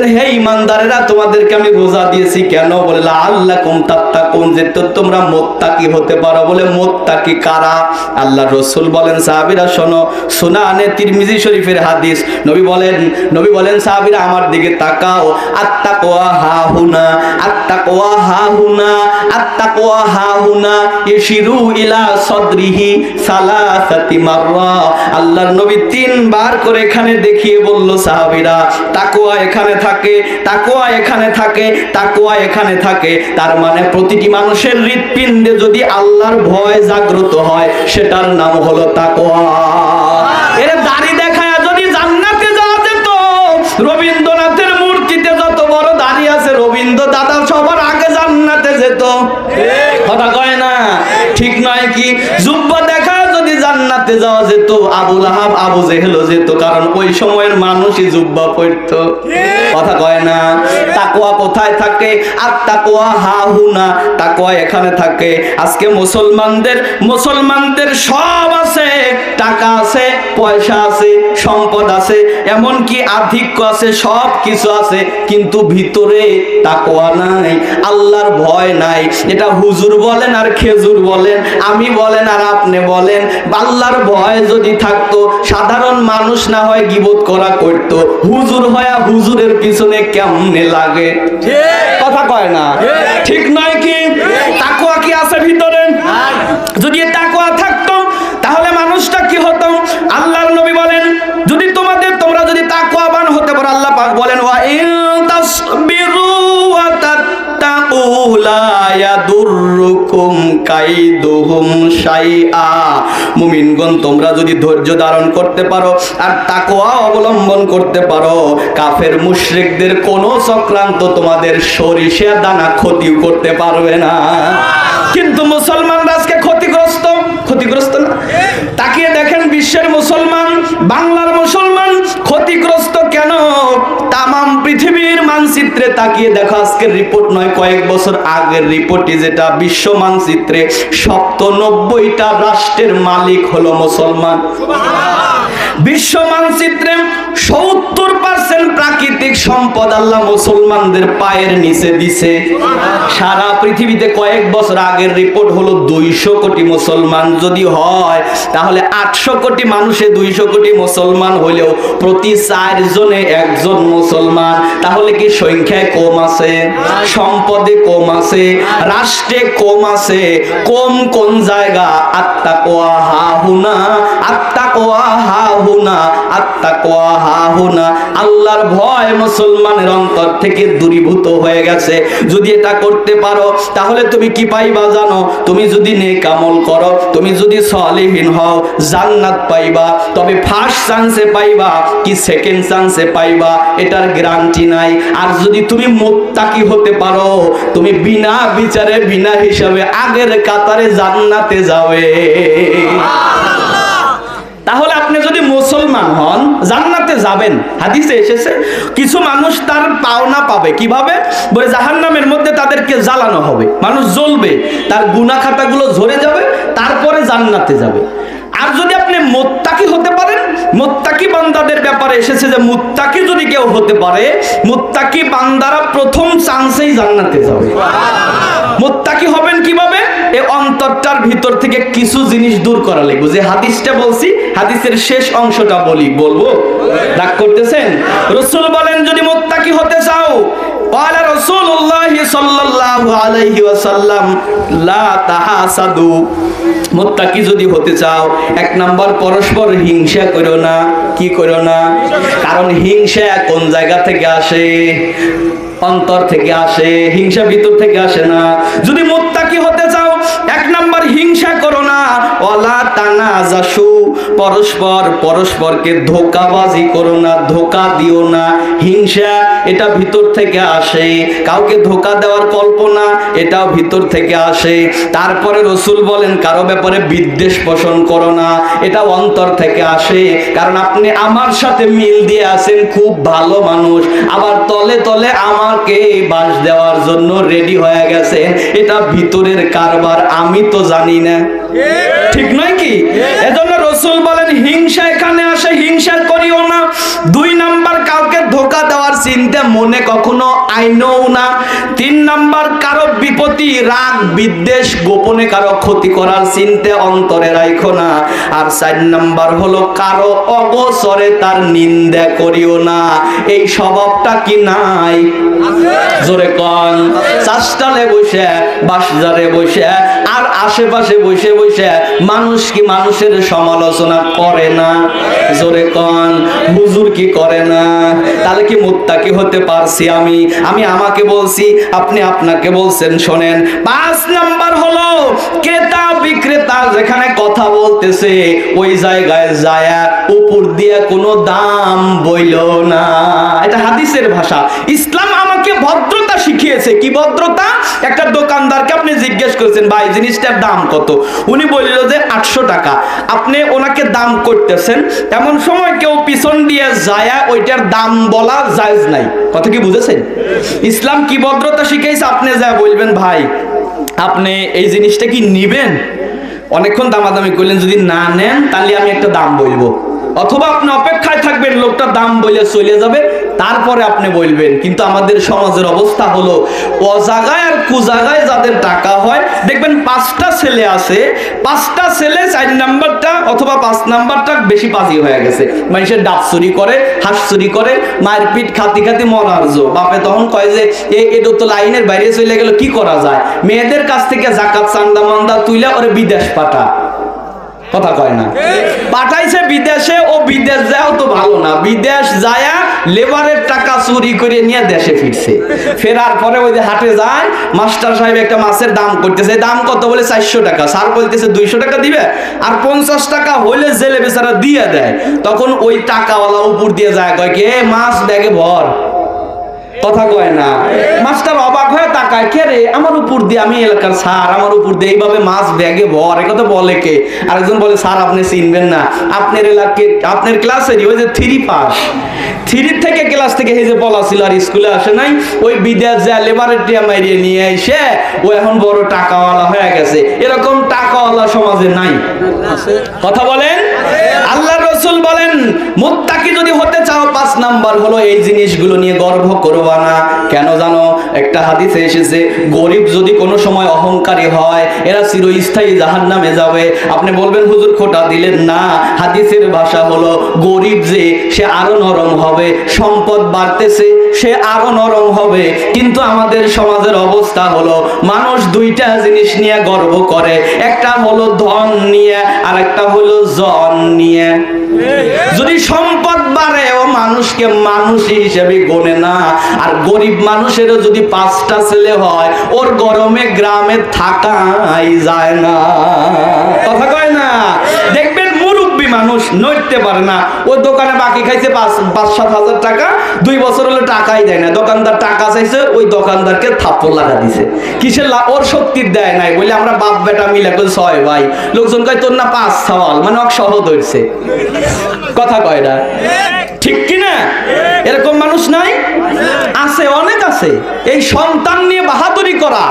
বলতেছেন হে ইমানদারেরা, তোমাদেরকে আমি রোজা দিয়েছি কেন? বলে আল্লাহ কুম তাত্তাকুন, যে তো তোমরা মোত্তাকি হতে পারো। বলে, মোত্তাকি কারা? আল্লাহ রসুল বলেন, সাহাবীরা, শোনো, সুনানে তিরমিজি শরীফের হাদিস। নবী বলেন নবী বলেন, সাহাবীরা, আমার দিকে তাকাও। আত্তাকওয়া হা হুনা আত্তাকওয়া হা হুনা আত্তাকওয়া হা হুনা ইশিরু ইলা সদরিহি সালাসাতি মাররা। আল্লাহর নবী তিনবার করে এখানে দেখিয়ে বলল, সাহাবিরা তাকওয়া এখানে থাকে তাকওয়া এখানে থাকে তাকওয়া এখানে থাকে। তার মানে প্রতিটি মানুষের হৃৎপিণ্ডে যদি আল্লাহর ভয় জাগ্রত হয়, সেটার নাম হলো তাকওয়া এর দাড়ি দেখায় যদি জান্নাতে যাওয়া যেত, রবীন্দ্রনাথের মূর্তিতে যত বড় দাড়ি আছে, রবীন্দ্র দাদা সবার আগে জান্নাতে যেত। কথা কয় না? ঠিক নয় কি? জুব্বা দেখা যদি জান্নাতে যাওয়া যেত, আবুল আহাব, আবু জেহেলও যেত, কারণ ওই সময়ের মানুষই জুব্বা পড়তো কথা কয় না। তাকোয়া কোথায় থাকে? আর তাকোয়া হা হুনা তাকোয়া এখানে থাকে। আজকে মুসলমানদের মুসলমানদের সব আছে। টাকা আছে, পয়সা আছে, সম্পদ আছে, এমনকি আধিক্য আছে, সব কিছু আছে, কিন্তু ভিতরে তাকোয়া নাই, আল্লাহর ভয় নাই। এটা হুজুর বলেন আর খেজুর বলেন, আমি বলেন আর আপনি বলেন। আল্লাহর ভয় যদি থাকতো, সাধারণ মানুষ না হয় গিবত করা করতো। হুজুর হয়া হুজুরের পিছনে কেমনে লাগে? কথা কয় না। ঠিক নয় কি? মুমিনগণ, তোমরা যদি ধৈর্য ধারণ করতে পারো আর তাকওয়া অবলম্বন করতে পারো, কাফের মুশরিকদের কোনো চক্রান্ত তোমাদের সরিষা দানা ক্ষতি করতে পারবে না। কিন্তু মুসলমানরা ক্ষতিগ্রস্ত। ক্ষতিগ্রস্ত না? তাকিয়ে দেখেন বিশ্বের মুসলমান বাংলার মানচিত্রে তাকিয়ে দেখো, আজকের রিপোর্ট নয়, কয়েক বছর আগের রিপোর্টে যেটা বিশ্ব মানচিত্রে সপ্তানব্বইটা রাষ্ট্রের মালিক হলো মুসলমান। বিশ্ব মানচিত্রে সত্তর পার্সেন্ট প্রাকৃতিক সম্পদ আল্লাহ মুসলমানদের পায়ের নিচে দিছে। সারা পৃথিবীতে কয়েক বছর আগের রিপোর্ট হলো দুইশো কোটি মুসলমান। যদি হয়, তাহলে আটশো কোটি মানুষে দুইশো কোটি মুসলমান হলেও প্রতি চার জনে একজন মুসলমান। তাহলে কি সংখ্যায় কম আছে, সম্পদে কম আছে, রাষ্ট্রে কম আছে, কম কোন জায়গা? আত্মা কোয়া হা হুনা আত্মা কোয়া হা হুনা আত্মা কোয়া হা হুনা আল্লাহর ভয় মুসলমানের অন্তর থেকে দূরীভূত হয়ে গেছে। যদি এটা করতে পারো, তাহলে তুমি কি পাইবা জানো? তুমি যদি নেক আমল করো, তুমি যদি সলিহীন হও, জান্নাত পাইবা। তবে ফার্স্ট চান্সে পাইবা কি সেকেন্ড চান্সে পাইবা, এটার গ্যারান্টি নাই। আর যদি তুমি মোত্তাকি হতে পারো, তুমি বিনা বিচারে, বিনা হিসাবে আগের কাতারে জান্নাতে যাবে। তাহলে আপনি যদি মুসলমান হন, জান্নাতে যাবেন। হাদিসে এসেছে, কিছু মানুষ তার পাওনা পাবে। কীভাবে? বলে জাহান্নামের মধ্যে তাদেরকে জ্বালানো হবে। মানুষ জ্বলবে, তার গুনা খাতাগুলো ঝরে যাবে, তারপরে জান্নাতে যাবে। আর যদি আপনি মোত্তাকি হতে পারেন, মোত্তাকি বান্দাদের ব্যাপারে এসেছে যে মুত্তাকি যদি কেউ হতে পারে, মুত্তাকি বান্দারা প্রথম চান্সেই জান্নাতে যাবে। মোত্তাকি হবেন কীভাবে? এই অন্তরটার ভিতর থেকে কিছু জিনিস দূর করা লাগবে। যে হাদিসটা বলছি, হাদিসের শেষ অংশটা বলি, বলব? রাগ করতেছেন? রসুল বলেন, যদি মোত্তাকি হতে চাও قال رسول الله صلى الله عليه وسلم لا تحاسدوا মুত্তাকি যদি হতে চাও এক নাম্বার পরস্পর হিংসা করো না কি করো না কারণ হিংসা কোন জায়গা থেকে আসে অন্তর থেকে আসে হিংসা ভিতর থেকে আসে না যদি মুত্তাকি হতে চাও এক নাম্বার হিংসা করো না ওলা টানা যাসু পরস্পর, পরস্পরকে ধোকাবাজি করো না, ধোকা দিও না। হিংসা এটা ভিতর থেকে আসে। কাউকে ধোকা দেওয়ার কল্পনা এটাও ভিতর থেকে আসে। তারপরে রসুল বলেন, কারও ব্যাপারে বিদ্বেষ পোষণ করো না। এটা অন্তর থেকে আসে। কারণ আপনি আমার সাথে মিল দিয়ে আছেন, খুব ভালো মানুষ। আবার তলে তলে আমাকে বাস দেওয়ার জন্য রেডি হয়ে গেছে। এটা ভিতরের কারবার, আমি তো জানি না। ঠিক নয় এজন্য রসুল বলেন, হিংসা এখানে আসে, হিংসা করিও না। দুই নাম্বার, কাউকে ধোকা দেওয়ার চিন্তা মনে কখনো আইনও না। তিন নাম্বার, কারও বিপত্তি রাগ বিদ্বেষ গোপনে কারও ক্ষতি করার চিন্তা অন্তরে রাখো না। আর চার নাম্বার হলো, কারও অবসরে তার নিন্দা করিও না। এই স্বভাবটা কি নাই? জোরে কন। চাষটালে বসে বাসজারে বসে, আর আশেপাশে বসে বসে মানুষ কি মানুষের সমালোচনা করে না? জোরে কন। হুজুর কি করে না? তাহলে কি মুত্তাকি হতে পারছি আমি? আমি আমাকে বলছি, আপনি আপনাকে বলছেন শোনেন, পাঁচ নাম্বার হলো ক্রেতা বিক্রেতা যেখানে কথা বলতেছে, ওই জায়গায় যায়া, উপর দিয়ে কোনো দাম বইল না। এটা হাদিসের ভাষা। ইসলাম ভদ্রতা শিখিয়েছে। কি ভদ্রতা? একটা দোকানদারকে আপনি জিজ্ঞেস করেছেন, ভাই, জিনিসটার দাম কত? উনি বলল যে, আটশো টাকা। আপনি ওনাকে দাম করতেছেন, এমন সময় কেউ পিছন দিয়ে যায়া, ওইটার দাম বলা জায়েজ নাই। কথা কি বুঝেছেন? ইসলাম কি ভদ্রতা শিখাইছে? আপনি যা বলবেন, ভাই, আপনি এই জিনিসটা কি নিবেন? অনেকক্ষণ দামাদামি করলেন, যদি না নেন, তাহলে আমি একটা দাম বলব। অথবা আপনি অপেক্ষায় থাকবেন লোকটা দাম বলে চলে যাবে তারপরে আপনি বলবেন, কিন্তু আমাদের সমাজের অবস্থা হলো অজাগায় আর কুজাগায় যাদের টাকা হয়, দেখবেন পাঁচটা ছেলে আছে, পাঁচটা ছেলে চার নাম্বারটা অথবা পাঁচ নাম্বারটা বেশি বাজি হয়ে গেছে। মানুষের ডাব চুরি করে, হাঁস চুরি করে, মায়ের পিঠ খাতি খাতি মরার জো। বাপে তখন কয় যে এটা তো লাইনের বাইরে চলে গেল, কি করা যায়? মেয়েদের কাছ থেকে জাকাত চান্দা মান্দা তুইলা ওরে বিদেশ পাঠা। কথা কয় না। পাঠাইছে বিদেশে ও বিদেশ যাও তো ভালো না। বিদেশ যায়া লেবারের টাকা চুরি করে নিয়ে দেশে ফিরছে। ফেরার পরে ওই যে হাটে যায় মাস্টার সাহেব একটা মাছের দাম করতেছে। দাম কত বলে চারশো টাকা। স্যার বলতেছে দুইশো টাকা দিবে? আর পঞ্চাশ টাকা হইলে জেলে বেচারা দিয়ে দেয়। তখন ওই টাকাওয়ালা উপর দিয়ে যায় কয় কি "এ, মাছ ব্যাগে ভর। কথা কয় না। মাস্টার অবাক হয়ে তাকায় কে রে? আমার উপর দিয়ে আমি এলাকার স্যার আমার উপর দিয়ে এইভাবে মাছ ব্যাগে ভর। কথা বলে কে? আরেকজন বলে স্যার আপনি চিনবেন না। আপনার এলাকে আপনার ক্লাসেরই ওই যে থ্রি পাস থ্রি থেকে ক্লাস থেকে যে বলা ছিল আর স্কুলে আসে নাই ওই বিদেশ যা লেবারের টিয়া মাইরিয়ে নিয়ে এসে ও এখন বড় টাকাওয়ালা হয়ে গেছে। এরকম টাকাওয়ালা সমাজে নাই। কথা বলেন? আল্লাহ রসুল বলেন, মুত্তাকি যদি হতে চাও, পাঁচ নাম্বার হলো এই জিনিসগুলো নিয়ে গর্ব করবা না। কেন জানো? একটা হাদিসে এসেছে, গরিব যদি কোনো সময় অহংকারী হয়, এরা চিরস্থায়ী জাহান নামে যাবে। আপনি বলবেন, হুজুর, খোটা দিলেন না। হাদিসের ভাষা হলো, গরিব যে, সে আরও নরম হবে, সম্পদ বাড়তেছে। সে আরও নরম হবে। কিন্তু আমাদের সমাজের অবস্থা হলো, মানুষ দুইটা জিনিস নিয়ে গর্ব করে। একটা হলো ধন নিয়ে আর একটা হলো জন নিয়ে। যদি সম্পদ বাড়ে, ও মানুষকে মানুষ হিসেবে গনে না। আর গরিব মানুষেরও যদি পাঁচটা ছেলে হয়, ওর গরমে গ্রামে থাকাই যায় না। কথা কয় না? মুরব্বী মানুষ নড়তে পারে না। ও দোকানে বাকি খাইছে পাঁচ পাঁচ, সাত হাজার টাকা। দুই বছর হলে টাকাই দেয় না। দোকানদার টাকা চাইছে, ওই দোকানদারকে থাপ্পড় লাগা দিছে। কিসের ওর শক্তির দেয় নাই। বলে আমরা বাপ বেটা মিলে করে ছয় ভাই। লোকজন কয়, তোর না পাঁচ সওয়াল। মানে ওক সহ ধরছে কথা কয় না। ঠিক কি না? এরকম মানুষ নাই? আছে, অনেক আছে। এই সন্তান নিয়ে বাহাদুরি করা।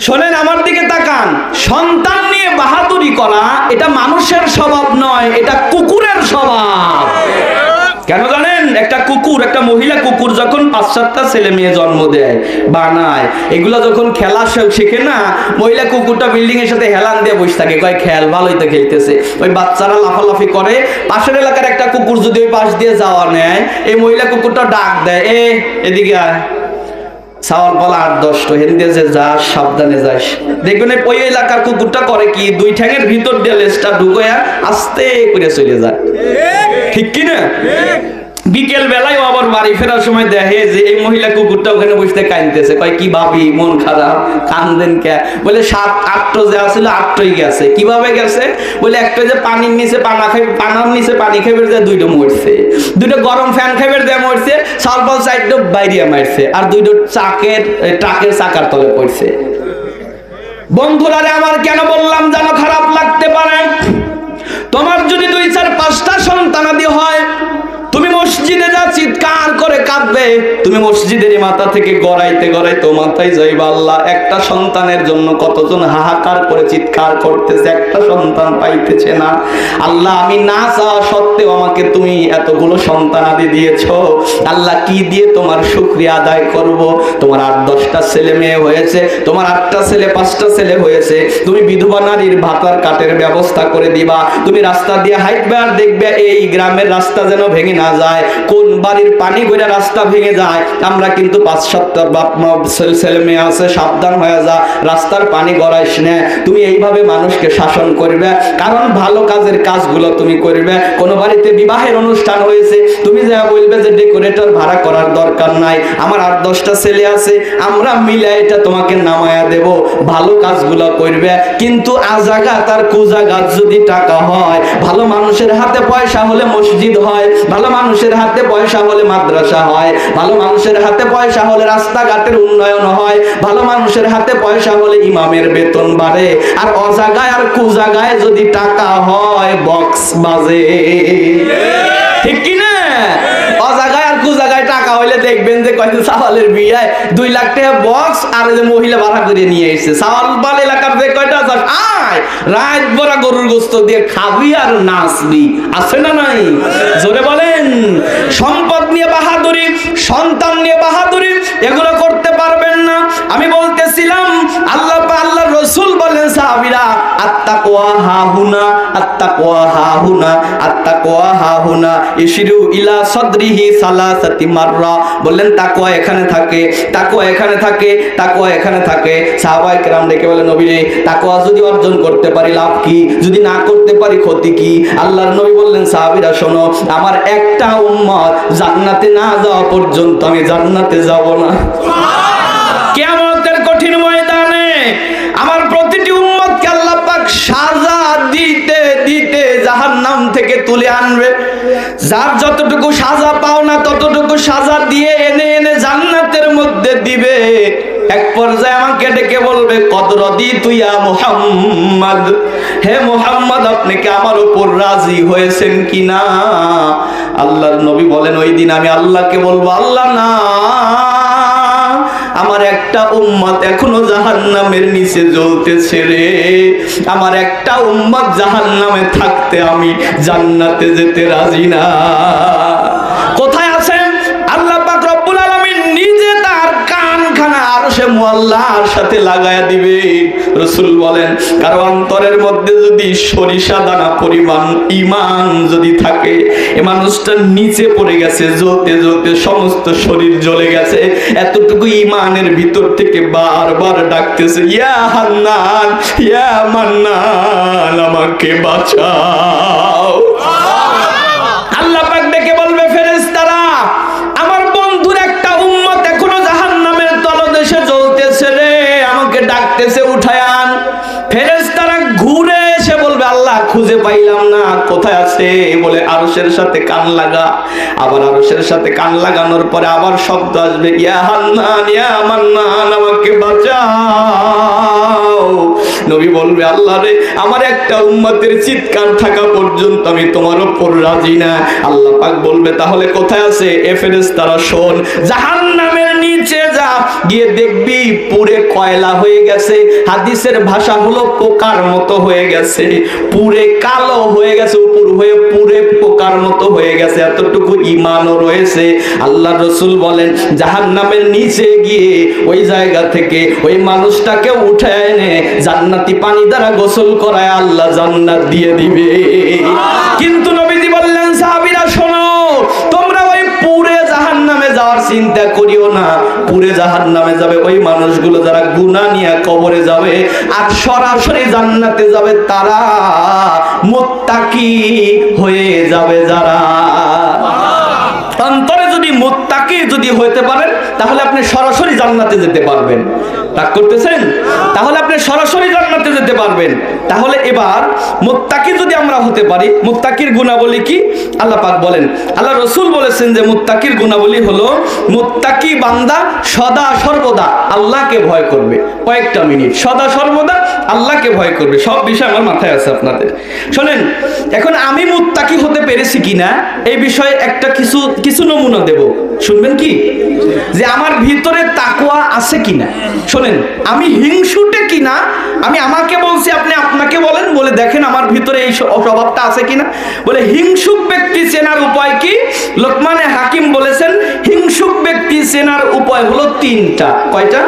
শোনেন, আমার দিকে তাকান। সন্তান নিয়ে বাহাদুরি করা, এটা মানুষের স্বভাব নয়, এটা কুকুরের স্বভাব। কেন জানেন? একটা কুকুর, একটা মহিলা কুকুর যখন পাঁচ সাতটা ছেলে মেয়ে জন্ম দেয়, বানায়, এগুলা যখন খেলা শেখে না, মহিলা কুকুরটা বিল্ডিং এর সাথে হেলান দিয়ে বসে থাকে, কয়, খেল, ভালোই তো খেলতেছে। ওই বাচ্চারা লাফালাফি করে, পাশের এলাকার একটা কুকুর যদি ওই পাশ দিয়ে যাওয়া নেয়, এই মহিলা কুকুরটা ডাক দেয়, এ, এদিকে আয়। যে বিকেল বেলায় আবার বাড়ি ফেরার সময় দেখে যে এই মহিলা কুকুরটা ওখানে বসে কাঁদতেছে। কয়, কি ভাবি মন খারাপ, কান্দেন কে? বলে, সাত, আটটো যে আসলে আটটোই গেছে। কীভাবে গেছে? বলে, একটা যে পানির নিচে পানা খাই পানার নিচে পানি খাইবে যে দুইটো মরছে। দুটো গরম ফ্যান খাইবে দিয়ে মরছে। সাইডটা বাইরে মারছে, আর দুইটো চাকের ট্রাকের চাকার তলে পড়ছে। বন্ধুরা আমার কেন বললাম যেন খারাপ লাগতে পারে? তোমার যদি দুই চার পাঁচটা সন্তানাদি হয় কাঁদবে। তুমি মসজিদের মাথা থেকে গড়াইতে গড়াইতে মাথায় যাইবা আল্লাহ। একটা সন্তানের জন্য কতজন হাহাকার করে চিৎকার করতেছে, একটা সন্তান পাইতেছে না। আল্লাহ, আমি না চাওয়া সত্ত্বেও আমাকে তুমি এতগুলো সন্তান আদি দিয়েছ। আল্লাহ, কি দিয়ে তোমার শুক্রিয়া আদায় করব? তোমার আট, দশটা ছেলে মেয়ে হয়েছে, তোমার আটটা ছেলে, পাঁচটা ছেলে হয়েছে। তুমি বিধবা নারীর ভাতার কাটের ব্যবস্থা করে দিবা। তুমি রাস্তা দিয়ে হাইটবে আর দেখবে এই গ্রামের রাস্তা যেন ভেঙে না যায়। কোন বাড়ির পানি গড়ে রাস্তা ভেঙে যায়। আমরা কিন্তু পাঁচ সাতটা বাপ, মা, ছেলে- মেয়ে আছে, সাবধান হয়ে যা, রাস্তার পানি গড়াইস না। তুমি এইভাবে মানুষকে শাসন করবে। কারণ ভালো কাজের কাজগুলো তুমি করবে। কোন বাড়িতে বিবাহের অনুষ্ঠান হয়েছে, তুমি যা বলবে যে ডেকোরেটর ভাড়া করার দরকার নাই। আমার আট, দশটা ছেলে আছে, আমরা মিলে এটা তোমাকে নামায়া দেব। ভালো কাজগুলো করবে। কিন্তু আজাগা তার কুজাগাত যদি টাকা হয়, ভালো মানুষের হাতে পয়সা হলে মসজিদ হয়, ভালো মানুষের হাতে পয়সা হলে মাদ্রাসা হয়। ভালো মানুষের হাতে পয়সা হলে রাস্তাঘাটের উন্নয়ন হয়। ভালো মানুষের হাতে পয়সা হলে ইমামের বেতন বাড়ে। আর অজাগায় আর কুজাগায় যদি টাকা হয় বক্স বাজে। ঠিক কি না অজাগায় আর কুজাগায় টাকা হইলে দেখবেন যে কয়েকদিন সাওয়ালের বিয়ায় দুই লাখ টাকা বক্স আর যে মহিলা ভাড়া করে নিয়ে এসেছে। সাওয়াল বাল এলাকার যে কয়টা আছে? আয়! রাত বড়া গরুর গোস্ত দিয়ে খাবি আর নাচবি। আছে না নাই? জোরে বলেন। সম্পদ নিয়ে বাহাদুরি, সন্তান নিয়ে বাহাদুরি, এগুলো হাহুনা হাহুনা হাহুনা। ইলা মাররা। বললেন এখানে থাকে তাকওয়া এখানে থাকে তাকওয়া এখানে থাকে। কেরাম যদি অর্জন করতে পারি লাভ কি? যদি না করতে পারি ক্ষতি কি? আল্লাহর নবী বললেন, সাহাবীরা, শোনো, আমার একটা উম্মত জান্নাতে না যাওয়া পর্যন্ত আমি জান্নাতে যাব না। তুলে আনবে। যার যতটুকু সাজা পাও না, ততটুকু সাজা দিয়ে এনে এনে জান্নাতের মধ্যে দিবে। এক পর্যায়ে আমাকে ডেকে বলবে কদরদি তুইয়া মোহাম্মদ। হে মোহাম্মদ, আপনি কি আমার উপর রাজি হয়েছেন কিনা? আল্লাহর নবী বলেন, ওই দিন আমি আল্লাহকে বলব, আল্লাহ না। আমার একটা উম্মত এখনও জাহান্নামের নিচে জ্বলতেছে রে। আমার একটা উম্মত জাহান্নামে থাকতে আমি জান্নাতে যেতে রাজি না। কোথায় আছেন আল্লাহ রব্বুল আলামিন নিজে তার কানখানা আরশে মুআল্লার সাথে লাগায়া দিবে। রাসূল বলেন, কারও অন্তরের মধ্যে যদি সরিষা দানা পরিমাণ, ঈমান যদি থাকে এ মানুষটা নিচে পড়ে গেছে, জ্বলতে জ্বলতে সমস্ত শরীর জ্বলে গেছে। এতটুকু ইমানের ভিতর থেকে বারবার ডাকতেছে, ইয়া হান্নান, ইয়া মান্নান, আমাকে বাঁচাও। আছে বলে আরশের সাথে কান লাগা। আবার আরশের সাথে কান লাগানোর পরে আবার শব্দ আসবে, ইয়া হান্নান, ইয়া মান্নান, আমাকে বাঁচাও। নবী বলবে, আল্লাহ রে, আমার একটা উম্মতের চিৎকার থাকা পর্যন্ত আমি তোমার উপর রাজি না। আল্লাহ পাক বলবে, তাহলে কোথায় আছে? এ ফেরেশতারা, শোন, জাহান্নামের নিচে যা, গিয়ে দেখবি পুরে কয়লা হয়ে গেছে, হাদিসের ভাষা হলো পোকার মতো হয়ে গেছে, পুরে কালো হয়ে গেছে। হয়ে পুরে পোকার মতো হয়ে গেছে এতটুকু ইমানও রয়েছে। আল্লাহ রসুল বলেন জাহান্নামের নিচে গিয়ে ওই জায়গা থেকে ওই মানুষটাকে উঠে এনে জান্নাতি পানি দ্বারা গোসল করায় আল্লাহ জান্নাত দিয়ে দিবে। কিন্তু নবীজি বললেন সাহাবীরা শোনো তোমরা ওই পুরে জাহান্নামে যাওয়ার চিন্তা করিও না। পুরে জাহান্নামে যাবে। ওই মানুষগুলো যারা গুনা নিয়ে কবরে যাবে আর সরাসরি জান্নাতে যাবে তারা মোত্তাকি হয়ে যাবে যারা। অন্তরে যদি মোত্তাকি যদি হইতে পারেন তাহলে আপনি সরাসরি জান্নাতে যেতে পারবেন। রাগ করতেছেন? তাহলে আপনি সরাসরি জান্নাতে যেতে পারবেন। তাহলে এবার মুত্তাকি যদি আমরা হতে পারি, মুত্তাকির গুণাবলী কি? আল্লাহ পাক বলেন, আল্লাহ রসুল বলেছেন যে মুত্তাকির গুণাবলী হলো, মুত্তাকি বান্দা সদা সর্বদা আল্লাহকে ভয় করবে। কয়েকটা মিনিট, সদা সর্বদা আল্লাহকে ভয় করবে। সব বিষয় আমার মাথায় আছে আপনাদের। শোনেন, এখন আমি মুত্তাকি হতে পেরেছি কিনা, এই বিষয়ে একটা কিছু কিছু নমুনা দেব। শুনবেন কি? যে আমার ভিতরে তাকওয়া আছে কিনা? শোনেন আমি হিংসুটে কিনা? আমি আমাকে বলছি আপনি আপনাকে বলেন বলে দেখেন আমার ভিতরে এই স্বভাবটা আছে কিনা? বলে হিংসুক ব্যক্তি চেনার উপায় কি? লোকমানে হাকিম বলেছেন হিংসুক ব্যক্তি চেনার উপায় হলো তিনটা। কয়টা?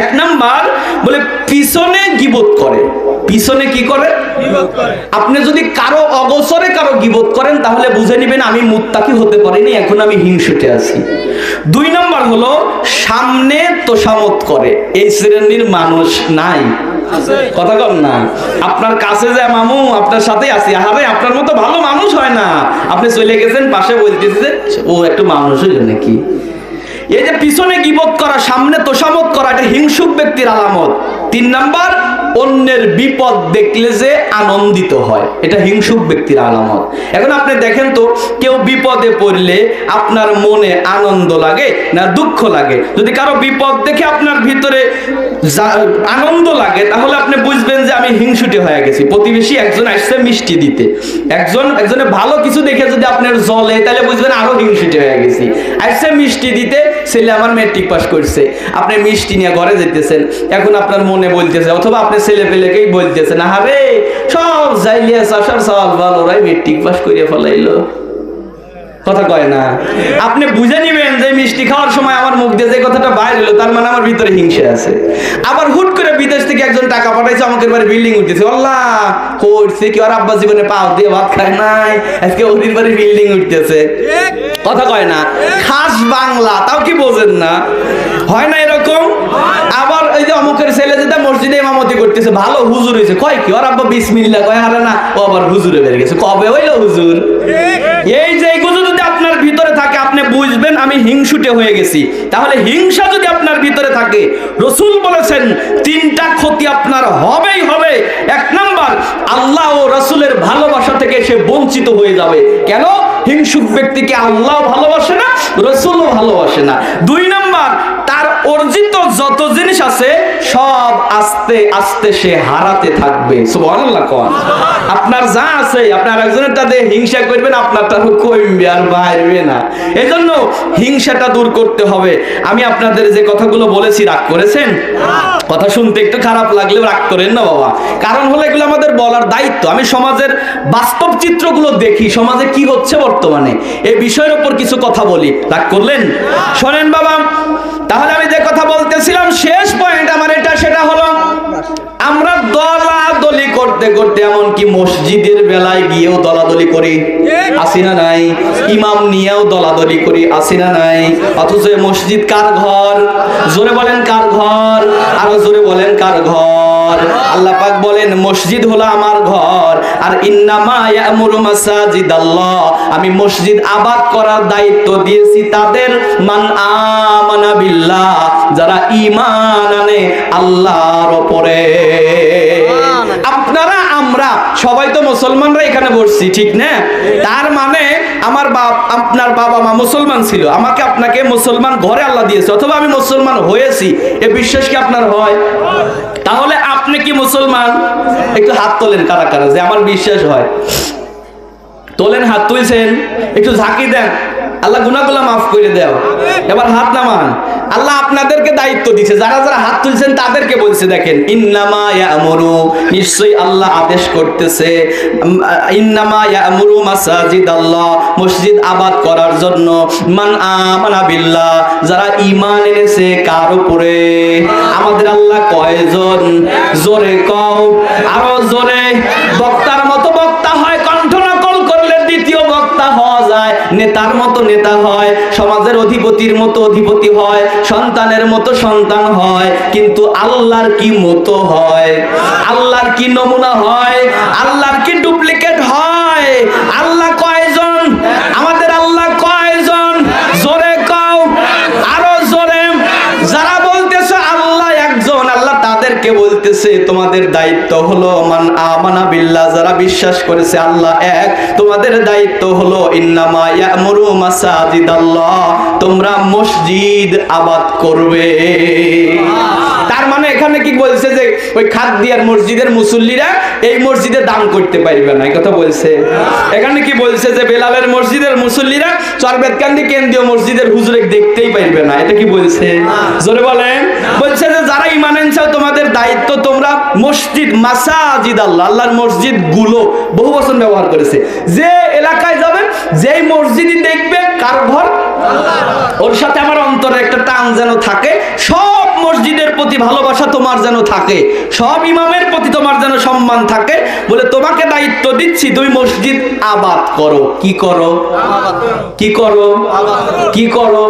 এক নাম্বার বলে পিছনে গিবত করে। পিছনে কি করে? আপনি যদি কারও অগসরে কারও গিবত করেন তাহলে বুঝে নেবেন আমি মুত্তাকি হতে পারিনি এখন আমি হিংসুটে আছি। দুই নম্বর হলো সামনে তোষামত করে। এই শ্রেণির মানুষ নাই। কথা কম না। আপনার কাছে যে মামু আপনার সাথে আছি। আরে আপনার মতো ভালো মানুষ হয় না। আপনি চলে গেছেন পাশে বলতেছে ও একটু মানুষ হইল নাকি? এই যে পিছনে গিবত করা সামনে তোষামত করা এটা হিংসুক ব্যক্তির আলামত। তিন নাম্বার, অন্যের বিপদ দেখলে যে আনন্দিত হয়। এটা হিংসুক ব্যক্তির আলামত। এখন আপনি দেখেন তো, কেউ বিপদে পড়লে আপনার মনে আনন্দ লাগে না দুঃখ লাগে? যদি কারও বিপদ দেখে আপনার ভিতরে আনন্দ লাগে, তাহলে আপনি বুঝবেন যে আমি হিংসুটে হয়ে গেছি। প্রতিবেশী একজন আসছে মিষ্টি দিতে। একজন, একজনে ভালো কিছু দেখে যদি আপনার জলে, তাহলে বুঝবেন আরও হিংসুটে হয়ে গেছি। আসছে মিষ্টি দিতে ছেলে আমার মেট্রিক পাস করছে। আপনি মিষ্টি নিয়ে ঘরে যেতেছেন, এখন আপনার মনে বলতেছে, অথবা আপনি ছেলে পেলেকেই বলতেছেন আরে সব যাইলিয়া চাষার সব ভালো ওরাই মেট্রিক পাস করিয়ে ফেলাইলো। কথা কয় না। আপনি বুঝে নিবেন যে মিষ্টি খাওয়ার সময় আমার মুখ দিয়ে যে কথাটা বাইর হলো, তার মানে আমার ভিতরে হিংসা আছে। আবার হুট করে বিদেশ থেকে একজন টাকা পাঠাইছে, আমাকে বাড়ি বিল্ডিং উঠতেছে। আল্লাহ করছে কি আর আব্বা জীবনে পাও দিয়ে ভাত খায় নাই, আজকে ওদের বাড়ি বিল্ডিং উঠতেছে। কথা কয় না। খাস বাংলা, তাও কি বোঝেন না? হয় না এরকম? আবার এই যে অমুকের ছেলে যেটা মসজিদে ইমামতি করতেছে, ভালো হুজুর হয়েছে। কয় কি? ওর আব্বা বিসমিল্লা কয় হারে না, ও আবার হুজুরে বেড়ে গেছে। কবে হইল হুজুর? এই যে এইগুলো যদি আপনার ভিতরে থাকে, আপনি বুঝবেন, আমি হিংসুটে হয়ে গেছি। তাহলে হিংসা যদি আপনার ভিতরে থাকে, রসুল বলেছেন, তিনটা ক্ষতি আপনার হবেই হবে। এক নাম্বার, আল্লাহ ও রসুলের ভালোবাসা থেকে সে বঞ্চিত হয়ে যাবে। কেন? হিংসুক ব্যক্তিকে আল্লাহ ভালোবাসে না রসুলও ভালোবাসে না। দুই নাম্বার অর্জিত যত জিনিস আছে, সব আস্তে আস্তে সে হারাতে থাকবে। সুবহানাল্লাহ কোন। আপনার যা আছে, আপনার একজনের তাদের হিংসা করবেন, আপনার তার কমবে আর বাইরবে না। এজন্য হিংসাটা দূর করতে হবে। আমি আপনাদের যে কথাগুলো বলেছি, রাগ করেছেন? কথা শুনতে একটু খারাপ লাগলেও রাগ করেন না বাবা। কারণ হলো এগুলো আমাদের বলার দায়িত্ব। আমি সমাজের বাস্তব চিত্রগুলো দেখি, সমাজে কি হচ্ছে বর্তমানে এই বিষয়ের উপর কিছু কথা বলি। রাগ করলেন? শোনেন বাবা তাহলে আমি যে কথা বলতেছিলাম, শেষ পয়েন্ট আমার এটা, সেটা হলো আমরা দলাদলি করতে করতে এমনকি মসজিদের বেলায় গিয়েও দলাদলি করি। আসি না নাই? ইমাম নিয়েও দলাদলি করি, আসি না নাই? অথচ মসজিদ কার ঘর? জোরে বলেন কার ঘর? আরও জোরে বলেন কার ঘর? আল্লাহ পাক বলেন মসজিদ হলো আমার ঘর। আর ইয়ামুরু মাসাজিদাল্লাহ। আমি মসজিদ আবাদ করার দায়িত্ব দিয়েছি তাদের। মান আমানা বিল্লাহ যারা ঈমান আনে আল্লাহর উপরে আপনারা আমরা সবাই তো মুসলমানরা এখানে বসছি ঠিক না? তার মানে আমার বাপ আপনার বাবা মা মুসলমান ছিল। আমাকে আপনাকে মুসলমান ঘরে আল্লাহ দিয়েছে অথবা আমি মুসলমান হয়েছি। এ বিশ্বাস কি আপনার হয়? কি মুসলমান? একটু হাত তোলেন কারা কারা, যে আমার বিশ্বাস হয়। তোলেন, হাত তুলছেন, একটু ঝাঁকি দেন। আল্লাহ গুনাগুলা মাফ করে দেও। এবার হাত নামান। আল্লাহ আপনাদেরকে দায়িত্ব দিছে। যারা যারা হাত তুলছেন তাদেরকে বলছে দেখেন ইন্নামা ইয়ামুরু নিশ্চয়ই আল্লাহ আদেশ করতেছে। ইন্নামা ইয়ামুরু মাসাজিদ আল্লাহ মসজিদ আবাদ করার জন্য। মান আমানা বিল্লাহ যারা ঈমান এনেছে কার উপরে? আমাদের আল্লাহ কয়জন? জোরে কও। আরও জোরে। নেতার মতো নেতা হয়, সমাজের অধিপতির মতো অধিপতি হয়, সন্তানের মতো সন্তান হয়, কিন্তু আল্লাহর কি মতো হয়? আল্লাহর কি নমুনা হয়? আল্লাহর কি ডুপ্লিকেট হয়? আল্লাহ বলতেছে, তোমাদের দায়িত্ব হলো মান আমানা বিল্লাহ। যারা বিশ্বাস করেছে, আল্লাহ এক। তোমাদের দায়িত্ব হলো, ইন্নামা ইয়ামুরু মাসাজিদাল্লাহ। তোমরা মসজিদ আবাদ করবে। তার মানে এখানে কি বলছে যে ওই খাদ দিয়ার মসজিদের মুসল্লিরা এই মসজিদে দান করতে পারবে না, এই কথা বলছে। এখানে কি বলছে যে বেলালের মসজিদের মুসল্লিরা চরবেদকান্দি কেন্দ্রীয় মসজিদের হুজুরে দেখতেই পারবে না, এটা কি বলছে? জোরে বলেন। বলছে যে যারা ইমান আনছাও তোমাদের দায়িত্ব তোমরা মসজিদ, মাসাজিদ আল্লাহ, আল্লাহর মসজিদগুলো বহু বছর ব্যবহার করেছে। যে এলাকায় যাবেন, যেই মসজিদই দেখবে কার ঘর? ওর সাথে আমার অন্তরে একটা টান যেন থাকে। সব মসজিদের প্রতি ভালোবাসা তোমার যেন থাকে। সব ইমামের প্রতি তোমার যেন সম্মান থাকে। বলে তোমাকে দায়িত্ব দিচ্ছি তুমি মসজিদ আবাদ করো। কি করো? কি করো? কি করো?